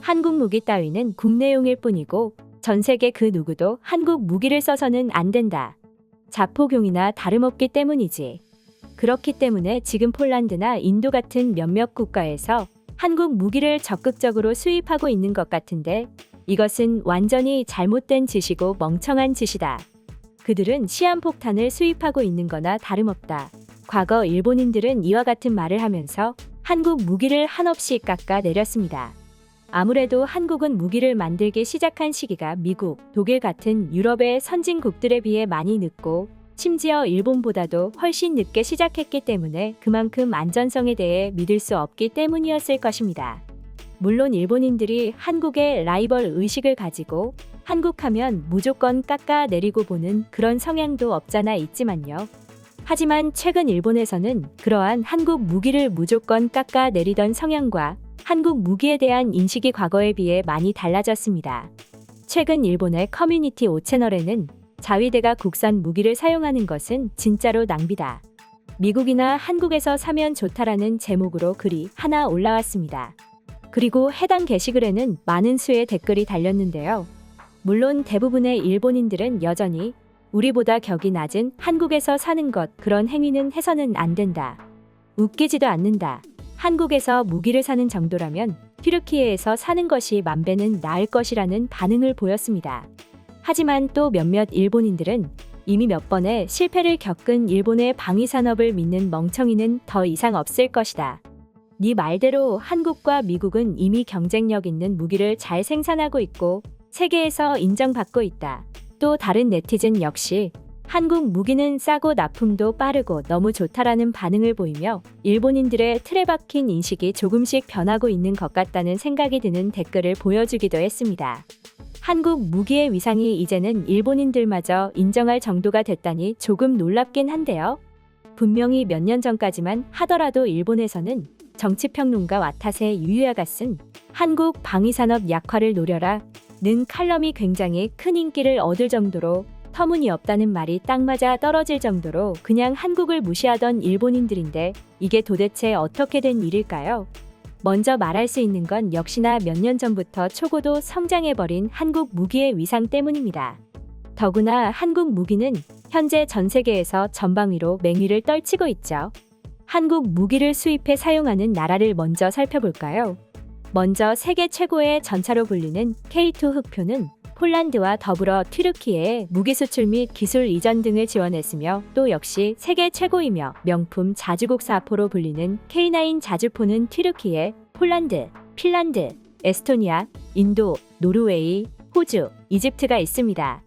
한국 무기 따위는 국내용일 뿐이고 전 세계 그 누구도 한국 무기를 써서는 안 된다. 자포경이나 다름없기 때문이지. 그렇기 때문에 지금 폴란드나 인도 같은 몇몇 국가에서 한국 무기를 적극적으로 수입하고 있는 것 같은데 이것은 완전히 잘못된 짓이고 멍청한 짓이다. 그들은 시한폭탄을 수입하고 있는 거나 다름없다. 과거 일본인들은 이와 같은 말을 하면서 한국 무기를 한없이 깎아 내렸습니다. 아무래도 한국은 무기를 만들기 시작한 시기가 미국, 독일 같은 유럽의 선진국들에 비해 많이 늦고 심지어 일본보다도 훨씬 늦게 시작했기 때문에 그만큼 안전성에 대해 믿을 수 없기 때문이었을 것입니다. 물론 일본인들이 한국의 라이벌 의식을 가지고 한국하면 무조건 깎아 내리고 보는 그런 성향도 없잖아 있지만요. 하지만 최근 일본에서는 그러한 한국 무기를 무조건 깎아 내리던 성향과 한국 무기에 대한 인식이 과거에 비해 많이 달라졌습니다. 최근 일본의 커뮤니티 5채널에는 자위대가 국산 무기를 사용하는 것은 진짜로 낭비다. 미국이나 한국에서 사면 좋다라는 제목으로 글이 하나 올라왔습니다. 그리고 해당 게시글에는 많은 수의 댓글이 달렸는데요. 물론 대부분의 일본인들은 여전히 우리보다 격이 낮은 한국에서 사는 것 그런 행위는 해서는 안 된다. 웃기지도 않는다. 한국에서 무기를 사는 정도라면 튀르키예에서 사는 것이 만 배는 나을 것이라는 반응을 보였습니다. 하지만 또 몇몇 일본인들은 이미 몇 번의 실패를 겪은 일본의 방위 산업을 믿는 멍청이는 더 이상 없을 것이다. 네 말대로 한국과 미국은 이미 경쟁력 있는 무기를 잘 생산하고 있고 세계에서 인정받고 있다. 또 다른 네티즌 역시 한국 무기는 싸고 납품도 빠르고 너무 좋다라는 반응을 보이며 일본인들의 틀에 박힌 인식이 조금씩 변하고 있는 것 같다는 생각이 드는 댓글을 보여주기도 했습니다. 한국 무기의 위상이 이제는 일본인들마저 인정할 정도가 됐다니 조금 놀랍긴 한데요. 분명히 몇 년 전까지만 하더라도 일본에서는 정치평론가 와타세 유유야가 쓴 한국 방위산업 약화를 노려라 는 칼럼이 굉장히 큰 인기를 얻을 정도로 터무니없다는 말이 딱 맞아 떨어질 정도로 그냥 한국을 무시하던 일본인들인데 이게 도대체 어떻게 된 일일까요? 먼저 말할 수 있는 건 역시나 몇 년 전부터 초고도 성장해버린 한국 무기의 위상 때문입니다. 더구나 한국 무기는 현재 전 세계에서 전방위로 맹위를 떨치고 있죠. 한국 무기를 수입해 사용하는 나라를 먼저 살펴볼까요? 먼저 세계 최고의 전차로 불리는 K2 흑표는 폴란드와 더불어 튀르키예에 무기 수출 및 기술 이전 등을 지원했으며 또 역시 세계 최고이며 명품 자주국 사포로 불리는 K9 자주포는 튀르키예, 폴란드, 핀란드, 에스토니아, 인도, 노르웨이, 호주, 이집트가 있습니다.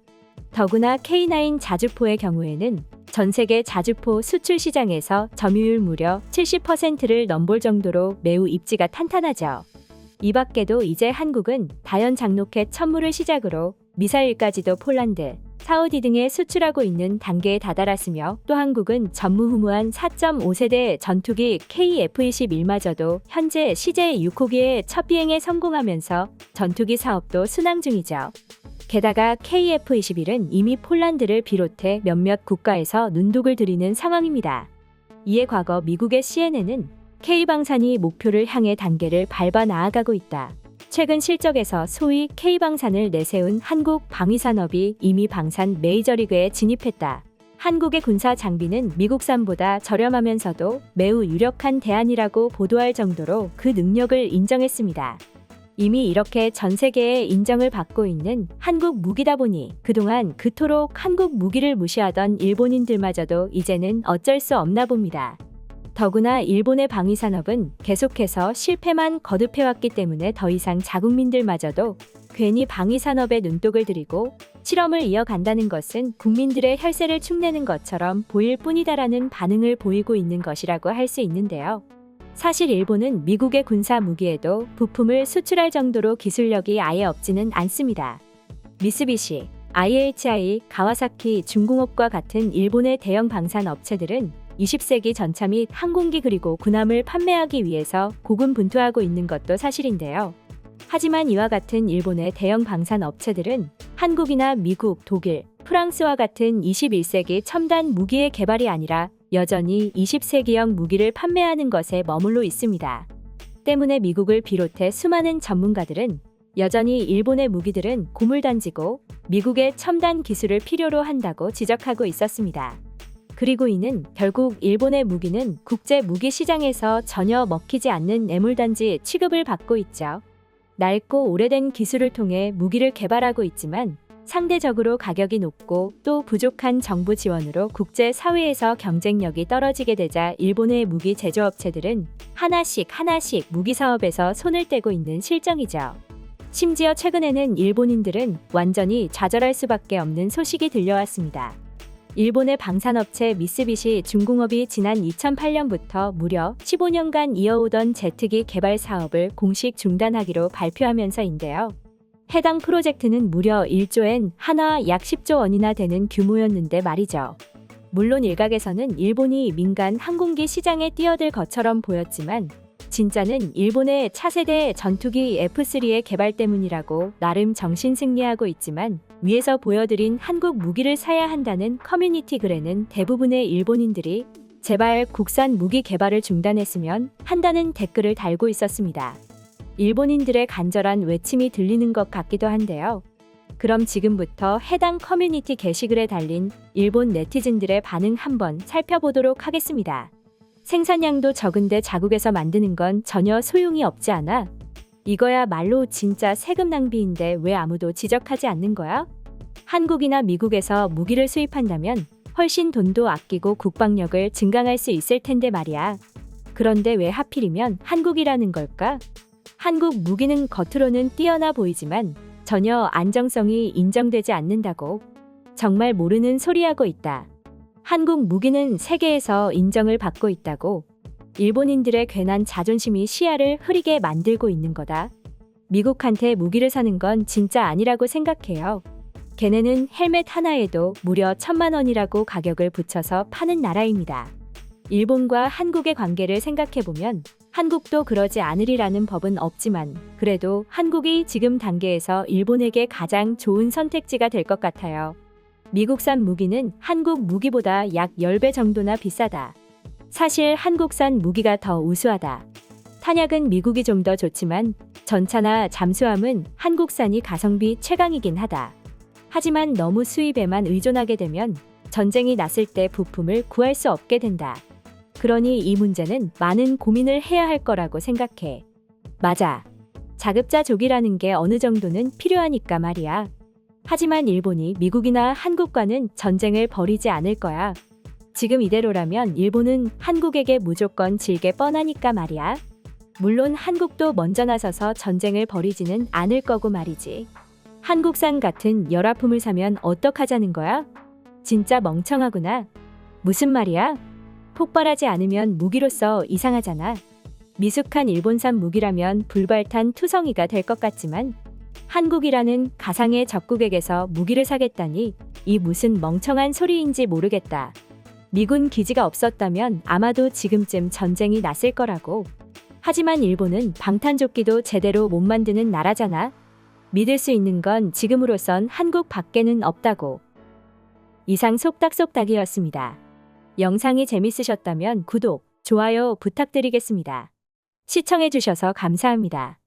더구나 K9 자주포의 경우에는 전 세계 자주포 수출 시장에서 점유율 무려 70%를 넘볼 정도로 매우 입지가 탄탄하죠. 이 밖에도 이제 한국은 다연 장로켓 천무를 시작으로 미사일까지도 폴란드, 사우디 등에 수출하고 있는 단계에 다다랐으며 또 한국은 전무후무한 4.5세대 전투기 KF-21마저도 현재 CJ 6호기의 첫 비행에 성공하면서 전투기 사업도 순항 중이죠. 게다가 KF-21은 이미 폴란드를 비롯해 몇몇 국가에서 눈독을 들이는 상황입니다. 이에 과거 미국의 CNN은 K방산이 목표를 향해 단계를 밟아 나아가고 있다. 최근 실적에서 소위 K방산을 내세운 한국 방위산업이 이미 방산 메이저리그에 진입했다. 한국의 군사 장비는 미국산보다 저렴하면서도 매우 유력한 대안이라고 보도할 정도로 그 능력을 인정했습니다. 이미 이렇게 전 세계에 인정을 받고 있는 한국 무기다 보니 그동안 그토록 한국 무기를 무시하던 일본인들마저도 이제는 어쩔 수 없나 봅니다. 더구나 일본의 방위 산업은 계속해서 실패만 거듭해왔기 때문에 더 이상 자국민들마저도 괜히 방위 산업에 눈독을 들이고 실험을 이어간다는 것은 국민들의 혈세를 축내는 것처럼 보일 뿐이다라는 반응을 보이고 있는 것이라고 할 수 있는데요. 사실 일본은 미국의 군사 무기에도 부품을 수출할 정도로 기술력이 아예 없지는 않습니다. 미쓰비시, IHI, 가와사키, 중공업과 같은 일본의 대형 방산 업체들은 20세기 전차 및 항공기 그리고 군함을 판매하기 위해서 고군분투하고 있는 것도 사실인데요. 하지만 이와 같은 일본의 대형 방산 업체들은 한국이나 미국, 독일, 프랑스와 같은 21세기 첨단 무기의 개발이 아니라 여전히 20세기형 무기를 판매하는 것에 머물러 있습니다. 때문에 미국을 비롯해 수많은 전문가들은 여전히 일본의 무기들은 고물단지고 미국의 첨단 기술을 필요로 한다고 지적하고 있었습니다. 그리고 이는 결국 일본의 무기는 국제 무기 시장에서 전혀 먹히지 않는 애물단지 취급을 받고 있죠. 낡고 오래된 기술을 통해 무기를 개발하고 있지만 상대적으로 가격이 높고 또 부족한 정부 지원으로 국제 사회에서 경쟁력이 떨어지게 되자 일본의 무기 제조업체들은 하나씩 하나씩 무기 사업에서 손을 떼고 있는 실정이죠. 심지어 최근에는 일본인들은 완전히 좌절할 수밖에 없는 소식이 들려왔습니다. 일본의 방산업체 미쓰비시 중공업이 지난 2008년부터 무려 15년간 이어오던 제트기 개발 사업을 공식 중단하기로 발표하면서인데요. 해당 프로젝트는 무려 1조엔 한화 약 10조 원이나 되는 규모였는데 말이죠. 물론 일각에서는 일본이 민간 항공기 시장에 뛰어들 것처럼 보였지만 진짜는 일본의 차세대 전투기 F3의 개발 때문이라고 나름 정신 승리하고 있지만 위에서 보여드린 한국 무기를 사야 한다는 커뮤니티 글에는 대부분의 일본인들이 제발 국산 무기 개발을 중단했으면 한다는 댓글을 달고 있었습니다. 일본인들의 간절한 외침이 들리는 것 같기도 한데요. 그럼 지금부터 해당 커뮤니티 게시글에 달린 일본 네티즌들의 반응 한번 살펴보도록 하겠습니다. 생산량도 적은데 자국에서 만드는 건 전혀 소용이 없지 않아? 이거야 말로 진짜 세금 낭비인데 왜 아무도 지적하지 않는 거야? 한국이나 미국에서 무기를 수입한다면 훨씬 돈도 아끼고 국방력을 증강할 수 있을 텐데 말이야. 그런데 왜 하필이면 한국이라는 걸까? 한국 무기는 겉으로는 뛰어나 보이지만 전혀 안정성이 인정되지 않는다고. 정말 모르는 소리하고 있다. 한국 무기는 세계에서 인정을 받고 있다고. 일본인들의 괜한 자존심이 시야를 흐리게 만들고 있는 거다. 미국한테 무기를 사는 건 진짜 아니라고 생각해요. 걔네는 헬멧 하나에도 무려 천만 원이라고 가격을 붙여서 파는 나라입니다. 일본과 한국의 관계를 생각해보면 한국도 그러지 않으리라는 법은 없지만 그래도 한국이 지금 단계에서 일본에게 가장 좋은 선택지가 될 것 같아요. 미국산 무기는 한국 무기보다 약 10배 정도나 비싸다. 사실 한국산 무기가 더 우수하다. 탄약은 미국이 좀 더 좋지만 전차나 잠수함은 한국산이 가성비 최강이긴 하다. 하지만 너무 수입에만 의존하게 되면 전쟁이 났을 때 부품을 구할 수 없게 된다. 그러니 이 문제는 많은 고민을 해야 할 거라고 생각해. 맞아. 자급자족이라는 게 어느 정도는 필요하니까 말이야. 하지만 일본이 미국이나 한국과는 전쟁을 벌이지 않을 거야. 지금 이대로라면 일본은 한국에게 무조건 질게 뻔하니까 말이야. 물론 한국도 먼저 나서서 전쟁을 벌이지는 않을 거고 말이지. 한국산 같은 열화품을 사면 어떡하자는 거야? 진짜 멍청하구나. 무슨 말이야? 폭발하지 않으면 무기로서 이상하잖아. 미숙한 일본산 무기라면 불발탄 투성이가 될 것 같지만 한국이라는 가상의 적국에게서 무기를 사겠다니 이 무슨 멍청한 소리인지 모르겠다. 미군 기지가 없었다면 아마도 지금쯤 전쟁이 났을 거라고. 하지만 일본은 방탄조끼도 제대로 못 만드는 나라잖아. 믿을 수 있는 건 지금으로선 한국 밖에는 없다고. 이상 속닥속닥이었습니다. 영상이 재밌으셨다면 구독, 좋아요 부탁드리겠습니다. 시청해주셔서 감사합니다.